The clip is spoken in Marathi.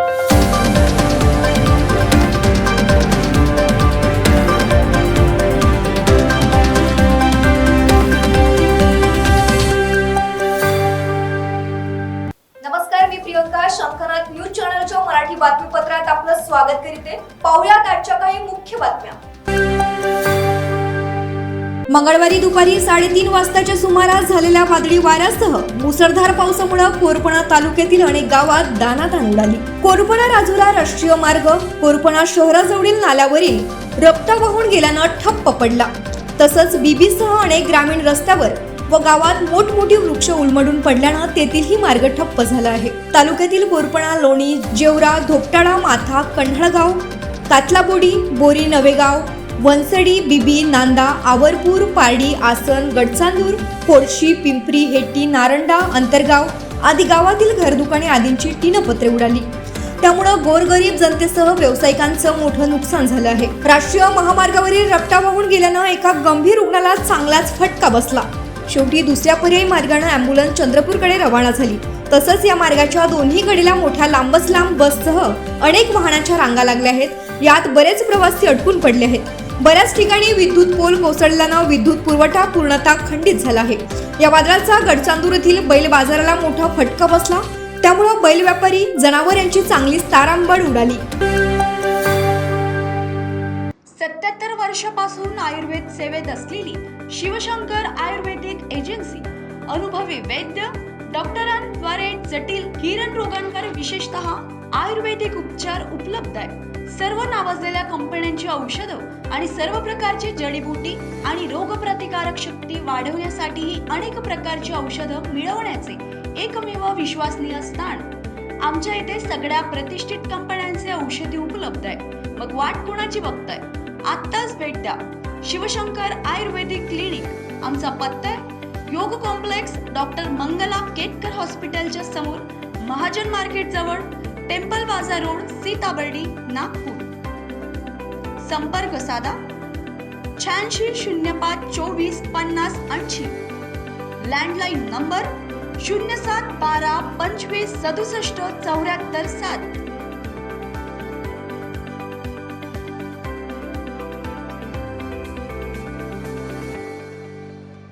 नमस्कार मी प्रियंका शंकरनाथ न्यूज चॅनलच्या मराठी बातमीपत्रात आपलं स्वागत करीते. पाहुयात आजच्या काही मुख्य बातम्या. मंगळवारी दुपारी साडेतीन वाजताच्या सुमारास झालेल्या वादळी वाऱ्यासह मुसळधार पावसामुळे कोरपणा तालुक्यातील अनेक गावात दानादान उडाली. कोरपणा राजूला राष्ट्रीय मार्ग कोरपणा शहराजवळील नाल्यावरील रप्ता वाहून गेल्यानं ठप्प पडला. तसंच बीबीसह अनेक ग्रामीण रस्त्यावर व गावात मोठमोठी वृक्ष उलमडून पडल्यानं तेथीलही मार्ग ठप्प झाला आहे. तालुक्यातील कोरपणा लोणी जेवरा धोपटाळा माथा कन्हाळगाव कातलाबोडी बोरी नवेगाव वनसडी बिबी नांदा आवरपूर पारडी आसन गडचांदूर कोळशी पिंपरी हेट्टी नारंडा अंतरगाव आदी गावातील घरदुकाने आदींची टीनपत्रे उडाली. त्यामुळं गोरगरीब जनतेसह व्यावसायिकांचं मोठं नुकसान झालं आहे. राष्ट्रीय महामार्गावरील रपटा वाहून गेल्यानं एका गंभीर रुग्णाला चांगलाच फटका बसला. शेवटी दुसऱ्या पर्यायी मार्गानं अँब्युलन्स चंद्रपूरकडे रवाना झाली. तसंच या मार्गाच्या दोन्ही कडेला मोठ्या लांबच लांब बससह अनेक वाहनांच्या रांगा लागल्या आहेत. यात बरेच प्रवासी अडकून पडले आहेत. बऱ्याच ठिकाणी विद्युत पोल कोसळल्यानं विद्युत पुरवठा पूर्णतः खंडित झाला आहे. या वादळाचा गडचांदूर येथील बैल बाजाराला मोठा फटका बसला. त्यामुळं बैल व्यापारी जनावर यांची चांगलीच तारांबळ उडाली. सत्याहत्तर वर्षापासून आयुर्वेद सेवेत असलेली शिवशंकर आयुर्वेदिक एजन्सी अनुभवी वैद्य डॉक्टरांद्वारे जटिल किरण रोगांवर विशेषतः आयुर्वेदिक उपचार उपलब्ध आहे सर्व नावाजलेल्या कंपन्यांची औषधं आणि सर्व प्रकारची जडीबुटी आणि रोगप्रतिकारक शक्ती वाढवण्यासाठीही अनेक प्रकारची औषधं मिळवण्याचे एकमेव विश्वसनीय स्थान. आमच्या इथे सगळ्या प्रतिष्ठित कंपन्यांचे औषधी उपलब्ध आहे. मग वाट कोणाची बघताय? आत्ताच भेट द्या. शिवशंकर आयुर्वेदिक क्लिनिक. आमचा पत्ता आहे. योग कॉम्प्लेक्स डॉक्टर मंगला केतकर हॉस्पिटलच्या समोर महाजन मार्केट जवळ टेम्पल बाजार रोड सीताबर्डी नागपूर. संपर्क साधा. शहाऐंशी शून्य पाच चोवीस पन्नास ऐंशी. लँडलाईन नंबर शून्य सात बारा पंचवीस सदुसष्ट चौऱ्याहत्तर सात.